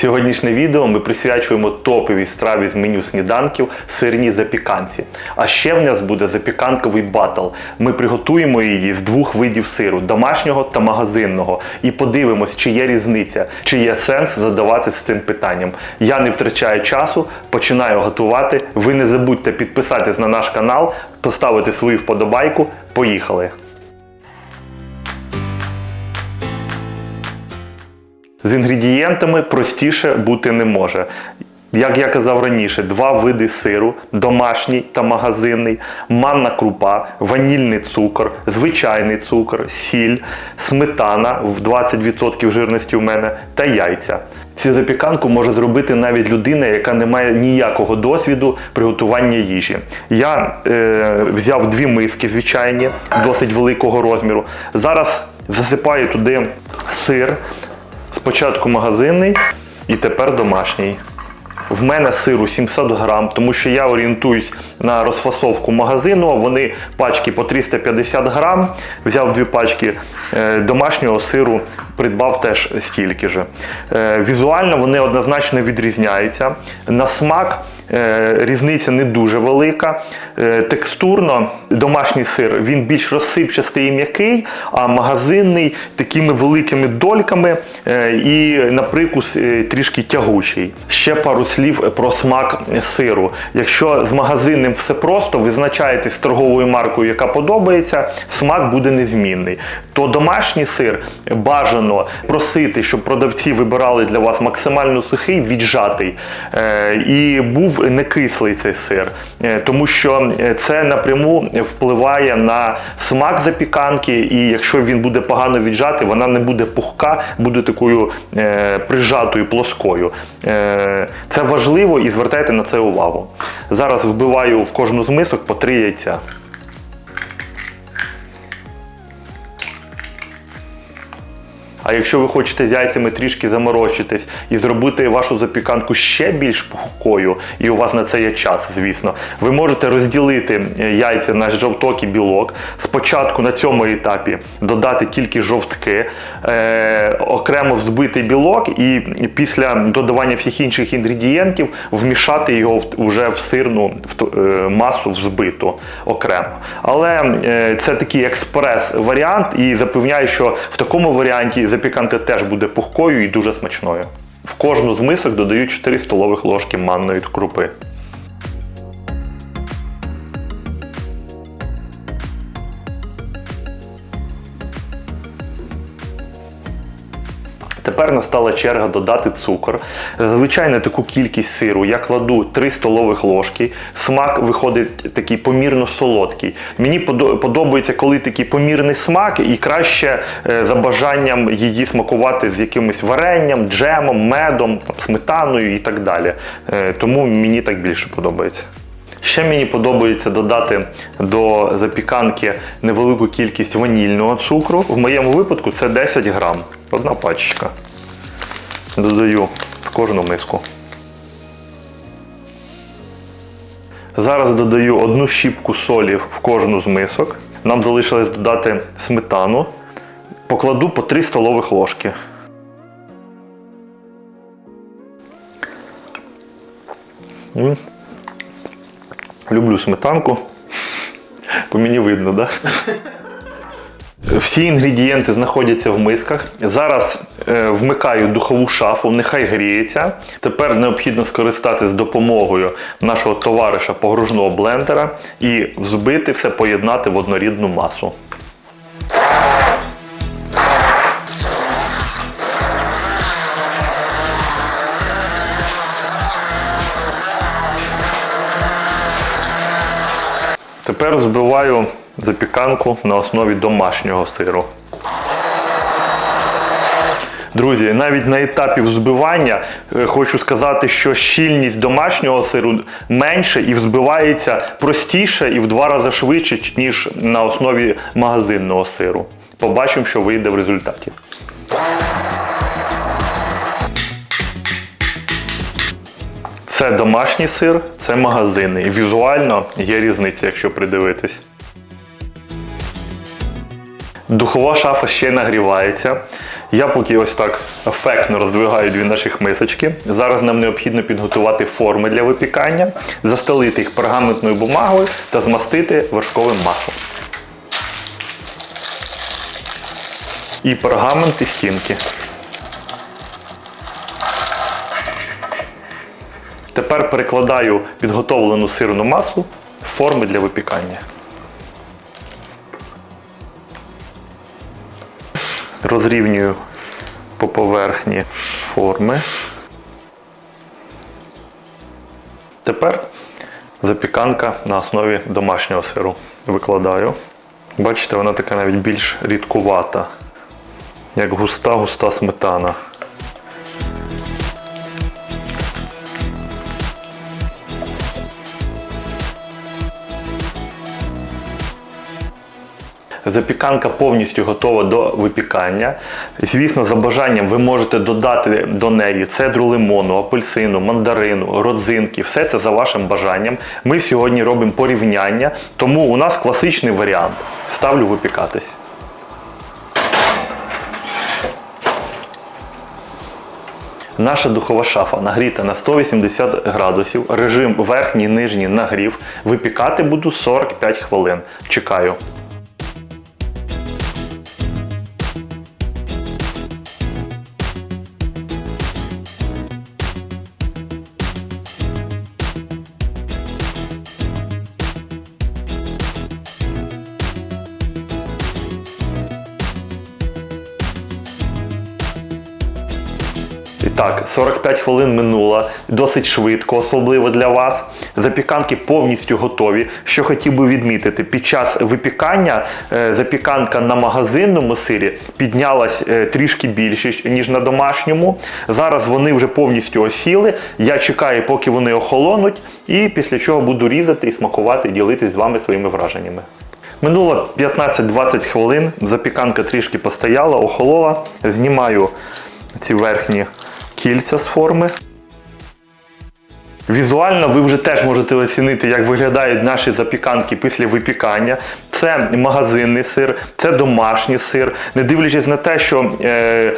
Сьогоднішнє відео ми присвячуємо топовій страві з меню сніданків сирній запіканці. А ще в нас буде запіканковий батл. Ми приготуємо її з двох видів сиру домашнього та магазинного. І подивимось, чи є різниця, чи є сенс задаватися цим питанням. Я не втрачаю часу, починаю готувати. Ви не забудьте підписатись на наш канал, поставити свою вподобайку. Поїхали! З інгредієнтами простіше бути не може. Як я казав раніше, два види сиру, домашній та магазинний, манна крупа, ванільний цукор, звичайний цукор, сіль, сметана в 20% жирності у мене та яйця. Цю запіканку може зробити навіть людина, яка не має ніякого досвіду приготування їжі. Я е, взяв дві миски звичайні, досить великого розміру. Зараз засипаю туди сир. Спочатку магазинний і тепер домашній. В мене сиру 700 грам, тому що я орієнтуюсь на розфасовку магазину. Вони пачки по 350 грам. Взяв дві пачки е, домашнього сиру, придбав теж стільки ж. Е, Візуально вони однозначно відрізняються. На смак. Е, Різниця не дуже велика. Е, Текстурно домашній сир він більш розсипчастий і м'який, а магазинний такими великими дольками е, і на прикус трішки тягучий. Ще пару слів про смак сиру. Якщо з магазинним все просто, визначаєте з торговою маркою, яка подобається, смак буде незмінний. То домашній сир бажано просити, щоб продавці вибирали для вас максимально сухий, віджатий. І був не кислий цей сир, Е, тому що е, це напряму впливає на смак запіканки, і якщо він буде погано віджати, вона не буде пухка, буде такою е, прижатою, плоскою. Це важливо і звертайте на це увагу. Зараз вбиваю в кожну з мисок по три яйця. А якщо ви хочете з яйцями трішки заморочитись і зробити вашу запіканку ще більш пухкою, і у вас на це є час, звісно, ви можете розділити яйця на жовток і білок. Спочатку на цьому етапі додати тільки жовтки, е, окремо взбити білок, і після додавання всіх інших інгредієнтів вмішати його вже в сирну в е, масу взбиту окремо. Але е, це такий експрес-варіант, і запевняю, що в такому варіанті запіканка теж буде пухкою і дуже смачною. В кожну з мисок додаю 4 столових ложки манної крупи. Тепер настала черга додати цукор. Зазвичай на таку кількість сиру я кладу 3 столових ложки. Смак виходить такий помірно солодкий. Мені подобається, коли такий помірний смак, і краще е, за бажанням її смакувати з якимось варенням, джемом, медом, сметаною і так далі. Е, Тому мені так більше подобається. Ще мені подобається додати до запіканки невелику кількість ванільного цукру. В моєму випадку це 10 грам. Одна пачечка. Додаю в кожну миску. Зараз додаю одну щіпку солі в кожну з мисок. Нам залишилось додати сметану. Покладу по 3 столових ложки. М. Люблю сметанку. По мені видно, так? Да? Всі інгредієнти знаходяться в мисках. Зараз вмикаю духову шафу, нехай гріється. Тепер необхідно скористатися допомогою нашого товариша погружного блендера і взбити все, поєднати в однорідну масу. Тепер збиваю запіканку на основі домашнього сиру. Друзі, навіть на етапі взбивання е, хочу сказати, що щільність домашнього сиру менше і взбивається простіше і в два рази швидше, ніж на основі магазинного сиру. Побачимо, що вийде в результаті. Це домашній сир, це магазинний. Візуально є різниця, якщо придивитись. Духова шафа ще нагрівається. Я поки ось так ефектно роздвигаю дві наших мисочки. Зараз нам необхідно підготувати форми для випікання, застелити їх пергаментною бумагою та змастити вершковим маслом. І пергамент і стінки. Тепер перекладаю підготовлену сирну масу в форми для випікання. Розрівнюю по поверхні форми. Тепер запіканка на основі домашнього сиру. Викладаю. Бачите, вона така навіть більш рідкувата, як густа-густа сметана. Запіканка повністю готова до випікання. Звісно, за бажанням ви можете додати до неї цедру лимону, апельсину, мандарину, родзинки. Все це за вашим бажанням. Ми сьогодні робимо порівняння, тому у нас класичний варіант. Ставлю випікатись. Наша духова шафа нагріта на 180 градусів, режим верхній нижній нагрів. Випікати буду 45 хвилин. Чекаю. Так, 45 хвилин минуло, досить швидко, особливо для вас. Запіканки повністю готові. Що хотів би відмітити, під час випікання е, запіканка на магазинному сирі піднялась е, трішки більше, ніж на домашньому. Зараз вони вже повністю осіли. Я чекаю, поки вони охолонуть, і після чого буду різати і смакувати, і ділитись з вами своїми враженнями. Минуло 15-20 хвилин, запіканка трішки постояла, охолола. Знімаю ці верхні кільця з форми. Візуально ви вже теж можете оцінити, як виглядають наші запіканки після випікання. Це магазинний сир, це домашній сир. Не дивлячись на те, що е,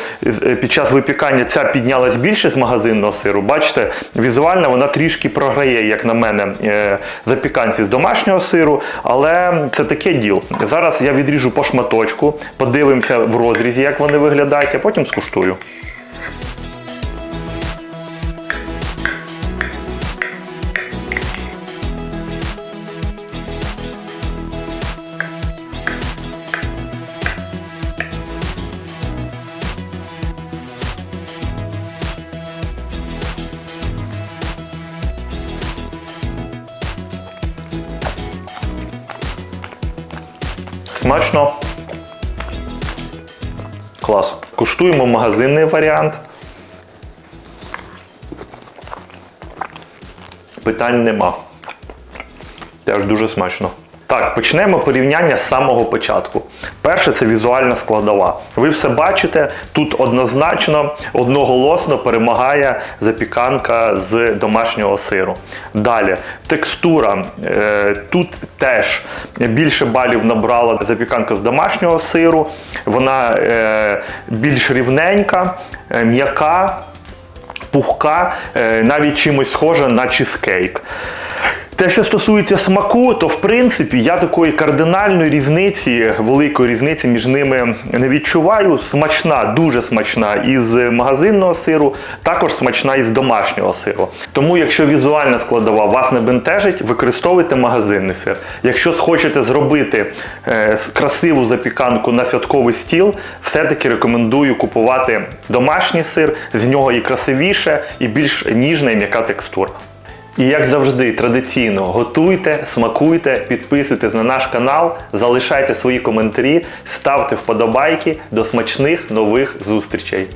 під час випікання ця піднялась більше з магазинного сиру, бачите, візуально вона трішки програє, як на мене, е, запіканці з домашнього сиру, але це таке діло. Зараз я відріжу по шматочку, подивимося в розрізі, як вони виглядають, а потім скуштую. Смачно. Клас. Куштуємо магазинний варіант. Питань нема. Теж дуже смачно. Так, почнемо порівняння з самого початку. Перше це візуальна складова. Ви все бачите, тут однозначно, одноголосно перемагає запіканка з домашнього сиру. Далі, текстура. Е, Тут теж більше балів набрала запіканка з домашнього сиру. Вона е, більш рівненька, е, м'яка пухка, навіть чимось схожа на чизкейк. Те, що стосується смаку, то в принципі я такої кардинальної різниці, великої різниці між ними не відчуваю. Смачна, дуже смачна із магазинного сиру, також смачна із домашнього сиру. Тому, якщо візуальна складова вас не бентежить, використовуйте магазинний сир. Якщо хочете зробити е, красиву запіканку на святковий стіл, все-таки рекомендую купувати домашній сир, з нього і красивіше, і більш ніжна і м'яка текстура. І як завжди, традиційно готуйте, смакуйте, підписуйтесь на наш канал, залишайте свої коментарі, ставте вподобайки до смачних нових зустрічей.